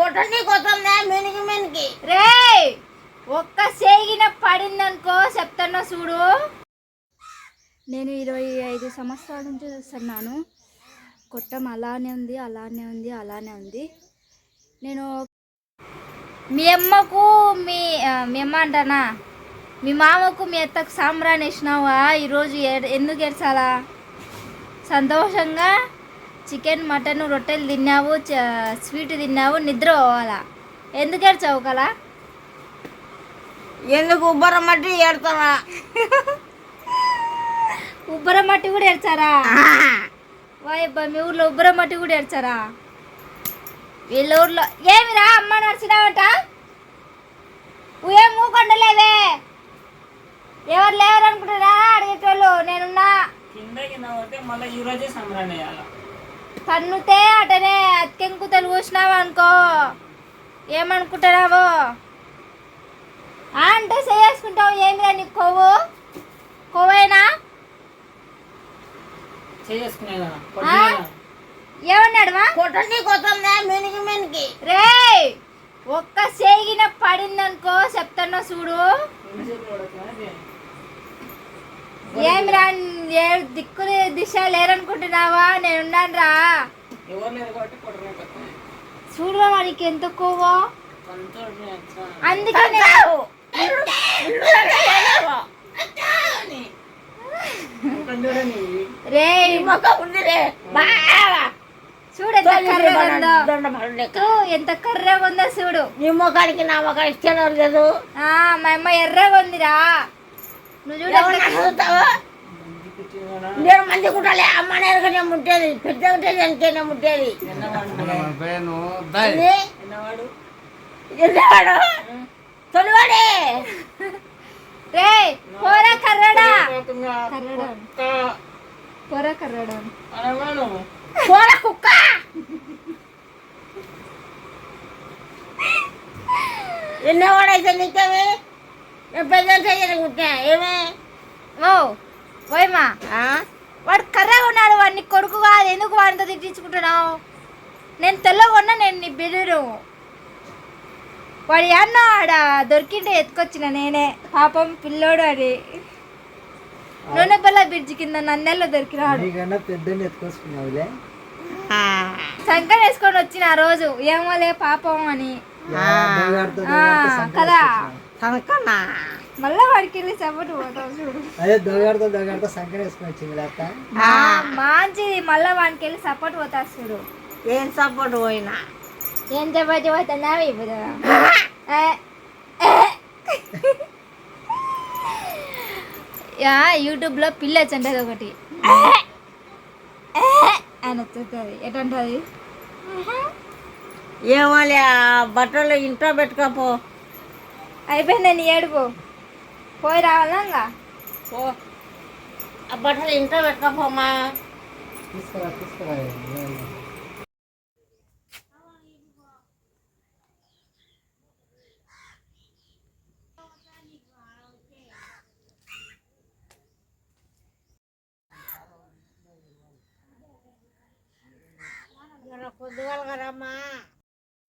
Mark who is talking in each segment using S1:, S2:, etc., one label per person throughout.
S1: కొట్టండి కొత్తందా మెనికి మెనికి.
S2: రే ఒక్క సేగిన పడిందనుకో చెప్తాను చూడు. నేను ఇరవై ఐదు సంవత్సరాల నుంచి చూస్తున్నాను. కొట్టం అలానే ఉంది అలానే ఉంది అలానే ఉంది. నేను మీ అమ్మకు మీ మీ అమ్మ అంటానా? మీ మామకు మీ అత్తకు సాంబ్రాన్ని వేసినావా? ఈరోజు ఏ- ఎందుకు ఏడ్చాలా? సంతోషంగా? చికెన్ మటన్ రొట్టెలు తిన్నావు చ- స్వీట్ తిన్నావు నిద్ర పోవాలా? ఎందుకు ఏడ్చావు కలా
S1: ఎందుకు ఉబ్బరం మట్టి ఏడతావా
S2: ఉబ్బరం మట్టి కూడా ఏడ్చారా? వాయబ్బా మీ ఊర్లో ఉబ్బరం మట్టి కూడా ఏడ్చారా? వీళ్ళ ఊర్లో ఏమిరా అమ్మ నడిచినావట? ఏం మూకొండలేవే ఎవరు లేరు అనుకుంటారా అడిగేటోళ్ళు నేనున్నా.
S3: కింద కింద పోతే మళ్ళీ ఈ రోజే సంబరాన్ని
S2: తన్నుతే అటనే అతికెంకుతలు కూసినావు అనుకో. ఏమనుకుంటున్నావు? ఆ అంటే చేసుకుంటావు ఏమిరా నీకు కొవ్వు? కొవ్వేనా? ఏమన్నాడువా?
S1: కొట్టని కొత్తందా మెనికి మెనికి.
S2: రే ఒక్క సేగిన పడిందనుకో చెప్తాను చూడు. ఏమిరా ఏ దిక్కు దిశ లేరనుకుంటున్నావా? నేనున్నాను రా. చూడురా వాడికి ఎంత
S3: అచ్చా.
S2: అందుకే నేను రే.
S1: మొక్క
S2: చూడు ఎంత ఎంత కర్రగా ఉందో చూడు.
S1: నీ ముఖానికి నా ముఖానికి ఇష్టం లేదు
S2: ఆ మా అమ్మ ఎర్రగా ఉందిరా.
S1: నేను మంచి కుట్టాలి అమ్మ నేరుగానే ముట్టేది పెద్ద ఉంటే దానికైనా ముట్టేది
S3: ఎన్నవాడు
S1: ఏంది?
S3: ఎన్నవాడు
S1: ఎన్నవాడు తొలివాడే
S2: రే పోరా కర్రడా
S3: పోతుందా?
S2: కర్రడా
S3: కుక్క.
S2: పోరా కర్రడా
S3: అనవాడు
S1: పోల కుక్క ఎన్నవాడైతే నీకేమి ఏమే
S2: ఓ ఓయమ్మా? వాడు కర్రగా ఉన్నాడు వాడిని కొడుకు కాదు ఎందుకు వాడితో తిట్టించుకుంటున్నావు నేను తెల్లగా ఉన్నా నేను నీ బిడ్డను వాడు అన్న ఆడ దొరికింటే ఎత్తుకొచ్చిన నేనే పాపం పిల్లోడు అది నూనె పిల్ల బ్రిడ్జి కింద దొరికినాడు
S4: ఎత్తుకొసుకున్నావులే
S1: ఆ.
S2: సంకర వేసుకొని వచ్చిన ఆ రోజు ఏమోలే పాపం అని
S4: దొంగాడుతో
S2: ఆ, కదా
S1: తనకన్నా.
S2: మళ్ళా వాడికి వెళ్ళి చెప్పటు పోతావు చూడు.
S4: అదే దొంగాడుతో దొంగాడుతో సంకర వేసుకుని వచ్చింది లేక
S2: మంచిది మళ్ళా వాడికి వెళ్ళి సపోర్ట్ పోతా చూడు.
S1: ఏం సపోర్ట్ పోయినా?
S2: ఏం చెప్పచ్చు పోతున్నావు ఇప్పుడు యూట్యూబ్లో పిల్ల వచ్చంటది ఒకటి. అని వచ్చేస్తుంది ఎటుంటుంది?
S1: ఏమోలే ఆ బట్టలు ఇంట్లో పెట్టుకోపో.
S2: అయిపోయింది నీ ఏడుపు పోయి రావాలా ఇంకా?
S1: పో. ఆ బట్టలు ఇంట్లో పెట్టుకోపోమా
S4: తీసుకురా తీసుకురా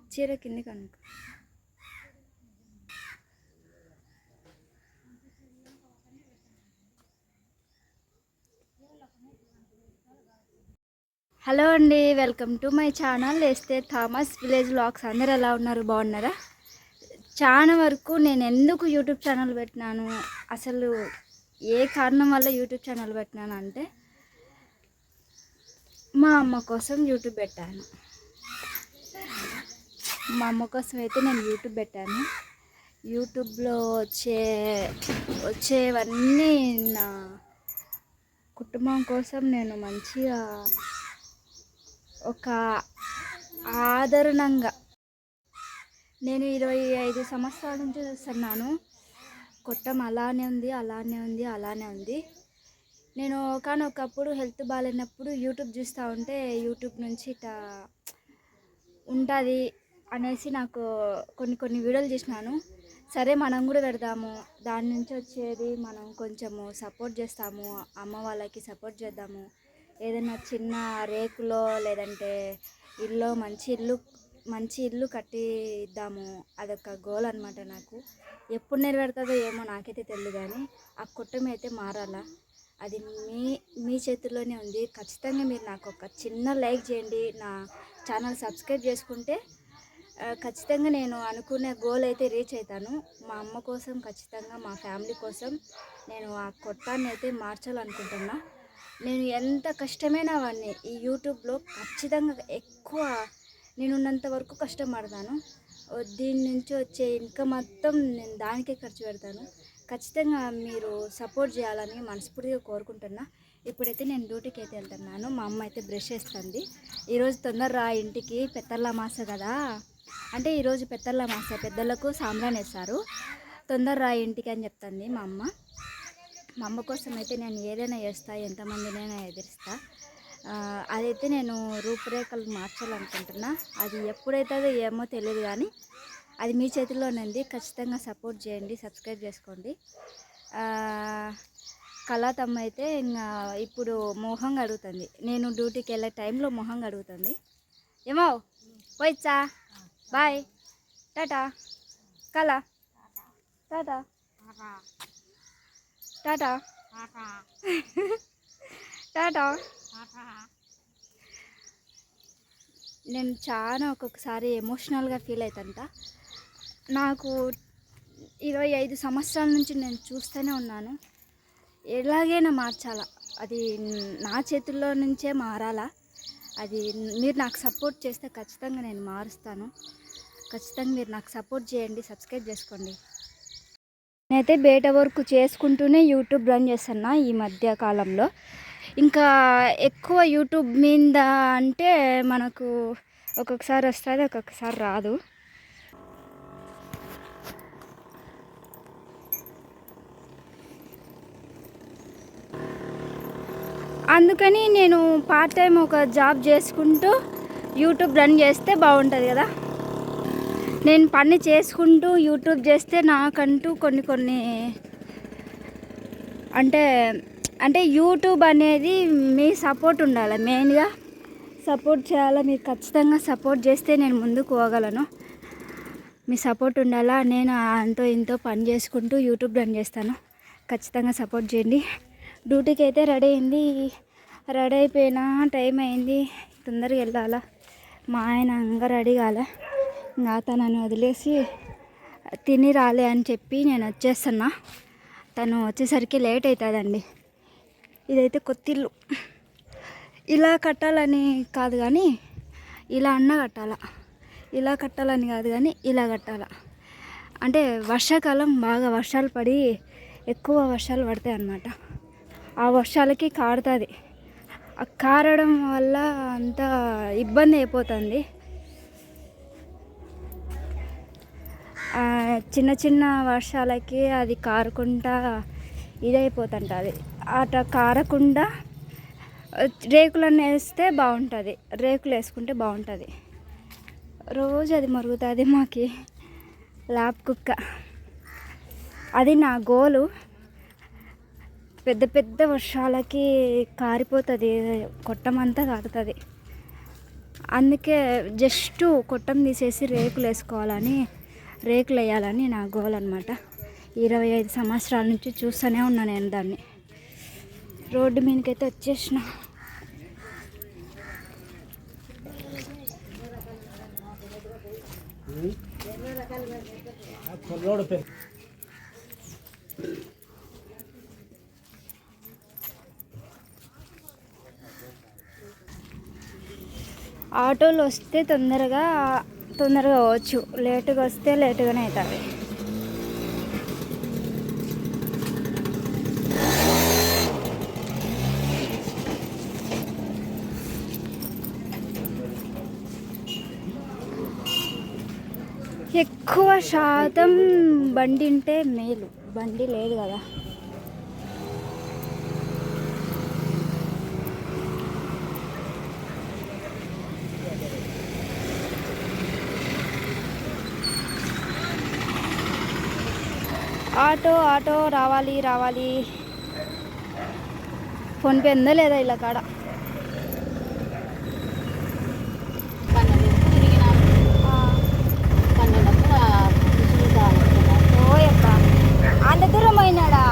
S2: చీర కింది కనుక హలో అండి వెల్కమ్ టు మై ఛానల్. వేస్తే థామస్ విలేజ్ బ్లాగ్స్ అందరు ఎలా ఉన్నారు? బాగున్నారా? చాలా వరకు నేను ఎందుకు యూట్యూబ్ ఛానల్ పెట్టినాను? అసలు ఏ కారణం వల్ల యూట్యూబ్ ఛానల్ పెట్టినాను అంటే మా అమ్మ కోసం యూట్యూబ్ పెట్టాను. మా అమ్మ కోసం అయితే నేను యూట్యూబ్ పెట్టాను. యూట్యూబ్లో వచ్చే వచ్చేవన్నీ నా కుటుంబం కోసం నేను మంచిగా ఒక ఆదరణంగా నేను ఇరవై ఐదు సంవత్సరాల నుంచి చూస్తున్నాను కొట్టం అలానే ఉంది అలానే ఉంది అలానే ఉంది. నేను కానీ ఒకప్పుడు హెల్త్ బాగాలేనప్పుడు యూట్యూబ్ చూస్తూ ఉంటే యూట్యూబ్ నుంచి ఇట్లా ఉంటుంది అనేసి నాకు కొన్ని కొన్ని వీడియోలు చేసినాను. సరే మనం కూడా పెడదాము. దాని నుంచి వచ్చేది మనం కొంచెము సపోర్ట్ చేస్తాము. అమ్మ వాళ్ళకి సపోర్ట్ చేద్దాము. ఏదైనా చిన్న రేకులో లేదంటే ఇల్లు మంచి ఇల్లు
S5: మంచి ఇల్లు కట్టిద్దాము అదొక గోల్ అనమాట నాకు. ఎప్పుడు నెరవేరుతుందో ఏమో నాకైతే తెలియదు కానీ ఆ కుటుంబం అయితే మారాలా. అది మీ మీ చేతుల్లోనే ఉంది. ఖచ్చితంగా మీరు నాకు ఒక చిన్న లైక్ చేయండి. నా ఛానల్ సబ్స్క్రైబ్ చేసుకుంటే ఖచ్చితంగా నేను అనుకునే గోల్ అయితే రీచ్ అవుతాను. మా అమ్మ కోసం ఖచ్చితంగా మా ఫ్యామిలీ కోసం నేను ఆ కొట్టాన్ని అయితే మార్చాలనుకుంటున్నా. నేను ఎంత కష్టమైన వాడిని ఈ యూట్యూబ్లో ఖచ్చితంగా ఎక్కువ నేను ఉన్నంత వరకు కష్టపడతాను. దీని నుంచి వచ్చే ఇన్కమ్ మొత్తం నేను దానికే ఖర్చు పెడతాను. ఖచ్చితంగా మీరు సపోర్ట్ చేయాలని మనస్ఫూర్తిగా కోరుకుంటున్నా. ఇప్పుడైతే నేను డ్యూటీకి అయితే వెళ్తున్నాను. మా అమ్మ అయితే బ్రష్ చేస్తుంది. ఈరోజు తొందర రా ఇంటికి. పెద్దల మాస కదా. అంటే ఈరోజు పెద్దల మాస. పెద్దలకు సాంబ్రాన్ వేస్తారు తొందర రా ఇంటికి అని చెప్తుంది మా అమ్మ. మా అమ్మ కోసం అయితే నేను ఏదైనా చేస్తా ఎంతమందినైనా ఎదిరిస్తా. అదైతే నేను రూపురేఖలు మార్చాలనుకుంటున్నా. అది ఎప్పుడైతుందో ఏమో తెలియదు కానీ అది మీ చేతిలోనే ఖచ్చితంగా సపోర్ట్ చేయండి సబ్స్క్రైబ్ చేసుకోండి. కళాతమ్మ అయితే ఇంకా ఇప్పుడు మొహం అడుగుతుంది నేను డ్యూటీకి వెళ్ళే టైంలో మొహం అడుగుతుంది ఏమో పోయిచ్చా బాయ్. టాటా. కళ. టాటా. టాటా టాటా నేను చాలా ఒక్కొక్కసారి ఎమోషనల్గా ఫీల్ అవుతాంట. నాకు ఇరవై ఐదు సంవత్సరాల నుంచి నేను చూస్తూనే ఉన్నాను. ఎలాగైనా మార్చాలా? అది నా చేతుల్లో నుంచే మారాలా? అది మీరు నాకు సపోర్ట్ చేస్తే ఖచ్చితంగా నేను మారుస్తాను. ఖచ్చితంగా మీరు నాకు సపోర్ట్ చేయండి సబ్స్క్రైబ్ చేసుకోండి. నేనైతే బయట వర్క్ చేసుకుంటూనే యూట్యూబ్ రన్ చేస్తున్నా ఈ మధ్య కాలంలో. ఇంకా ఎక్కువ యూట్యూబ్ మీద అంటే మనకు ఒక్కొక్కసారి వస్తుంది ఒక్కొక్కసారి రాదు. అందుకని నేను పార్ట్ టైం ఒక జాబ్ చేసుకుంటూ యూట్యూబ్ రన్ చేస్తే బాగుంటుంది కదా. నేను పని చేసుకుంటూ యూట్యూబ్ చేస్తే నాకంటూ కొన్ని కొన్ని అంటే అంటే యూట్యూబ్ అనేది మీ సపోర్ట్ ఉండాలి. మెయిన్గా సపోర్ట్ చేయాలి? మీరు ఖచ్చితంగా సపోర్ట్ చేస్తే నేను ముందుకు పోగలను. మీ సపోర్ట్ ఉండాలా? నేను అంతో ఇంతో పని చేసుకుంటూ యూట్యూబ్ రన్ చేస్తాను. ఖచ్చితంగా సపోర్ట్ చేయండి. డ్యూటీకి అయితే రెడీ అయింది. రెడీ అయిపోయినా టైం అయింది. తొందరగా వెళ్ళాలా? మా ఆయన ఇంకా రెడీ కాలే. ఇంకా తనని వదిలేసి తిని రాలే అని చెప్పి నేను వచ్చేస్తున్నా. తను వచ్చేసరికి లేట్ అవుతుందండి. ఇదైతే కొత్తిల్లు ఇలా కట్టాలని కాదు కానీ ఇలా అన్న కట్టాల. ఇలా కట్టాలని కాదు కానీ ఇలా కట్టాల. అంటే వర్షాకాలం బాగా వర్షాలు పడి ఎక్కువ వర్షాలు పడతాయి అన్నమాట. ఆ వర్షాలకి కారుతుంది. ఆ కారడం వల్ల అంత ఇబ్బంది అయిపోతుంది. చిన్న చిన్న వర్షాలకి అది కారకుండా ఇదైపోతుంటుంది. అట్లా కారకుండా రేకులను వేస్తే బాగుంటుంది. రేకులు వేసుకుంటే బాగుంటుంది. రోజు అది మరుగుతుంది మాకి ల్యాబ్ కుక్క. అది నా గోలు. పెద్ద పెద్ద వర్షాలకి కారిపోతుంది. కొట్టమంతా కారుతుంది అందుకే జస్ట్ కొట్టం తీసేసి రేకులు వేసుకోవాలని రేకులు వేయాలని నా గోల్ అనమాట ఇరవై ఐదు సంవత్సరాల నుంచి చూస్తూనే ఉన్నా నేను దాన్ని. రోడ్డు మీదకైతే వచ్చేసిన. ఆటోలు వస్తే తొందరగా తొందరగా పోవచ్చు లేటుగా వస్తే లేటుగానే అవుతుంది. ఎక్కువ శాతం బండి ఉంటే మేలు. బండి లేదు కదా. ఆటో ఆటో రావాలి రావాలి. ఫోన్పే ఉందా లేదా ఇలా కాడ. అంత దూరం అయినాడా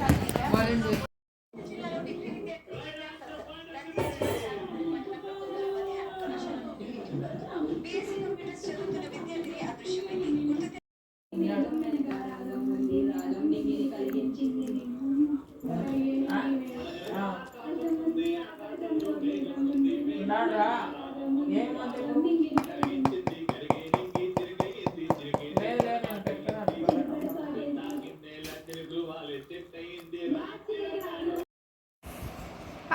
S5: ఛానల్ చూడు
S3: ఉన్నాడురా? ఏం మంది? లేదు, లేదు, నేను పెట్టుకున్నాను.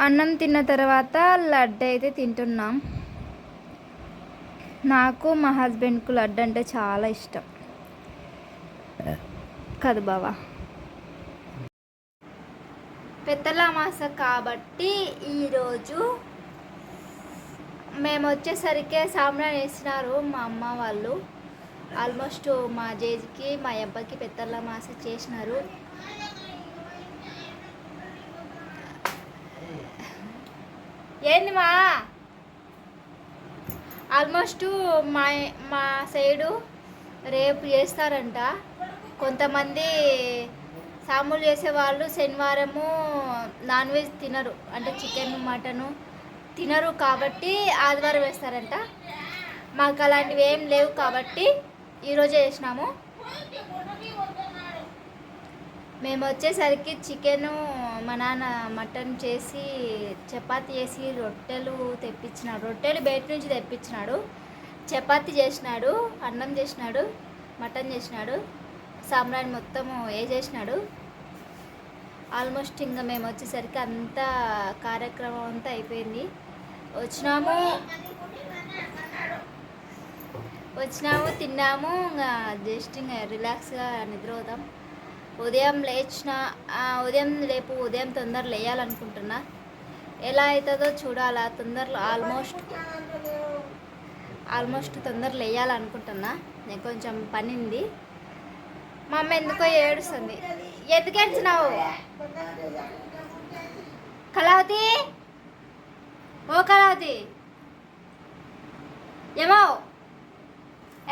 S5: అన్నం తిన్న తర్వాత లడ్డు అయితే తింటున్నాం. నాకు మా హస్బెండ్కు లడ్డు అంటే చాలా ఇష్టం. కదా బావా. పెద్దల మాస కాబట్టి ఈరోజు మేము వచ్చేసరికి సాంబ్రాన్ వేసినారు మా అమ్మ వాళ్ళు. ఆల్మోస్ట్ మా జేజికి మా అబ్బాయికి పెద్దల మాస చేసినారు. ఏంది మా? ఆల్మోస్ట్ మా మా సైడు రేపు చేస్తారంట. కొంతమంది సాములు చేసేవాళ్ళు శనివారము నాన్ వెజ్ తినరు. అంటే చికెన్ మటను తినరు కాబట్టి ఆదివారం వేస్తారంట. మాకు అలాంటివి ఏం లేవు కాబట్టి ఈరోజే చేసినాము. మేము వచ్చేసరికి చికెను మా నాన్న మటన్ చేసి చపాతి చేసి రొట్టెలు తెప్పించినాడు. రొట్టెలు బయట నుంచి తెప్పించినాడు. చపాతి చేసినాడు అన్నం చేసినాడు మటన్ చేసినాడు సాంబ్రాణి మొత్తం ఏ చేసినాడు. ఆల్మోస్ట్ ఇంకా మేము వచ్చేసరికి అంతా కార్యక్రమం అంతా అయిపోయింది. వచ్చినాము. వచ్చినాము తిన్నాము. ఇంకా జస్ట్ ఇంకా రిలాక్స్గా నిద్రపోదాం ఉదయం లేచిన ఉదయం రేపు ఉదయం తొందర లేయాలనుకుంటున్నా. ఎలా అవుతుందో చూడాలా తొందరలో ఆల్మోస్ట్ ఆల్మోస్ట్ తొందర లేయాలనుకుంటున్నా. నేను కొంచెం పని ఉంది మా అమ్మ ఎందుకో ఏడుస్తుంది. ఎందుకు ఏడ్చినావు? కళావతి? ఓ కళావతి. ఏమో?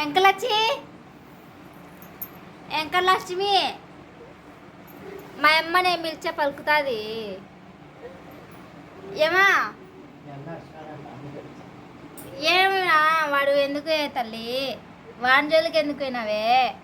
S5: ఎంకలచ్చి ఎంకలక్ష్మి మా అమ్మ నేను పిలిచే పలుకుతుంది. ఏమా? ఏమినా వాడు ఎందుకు తల్లి? వాని ఎందుకు పోయినావే?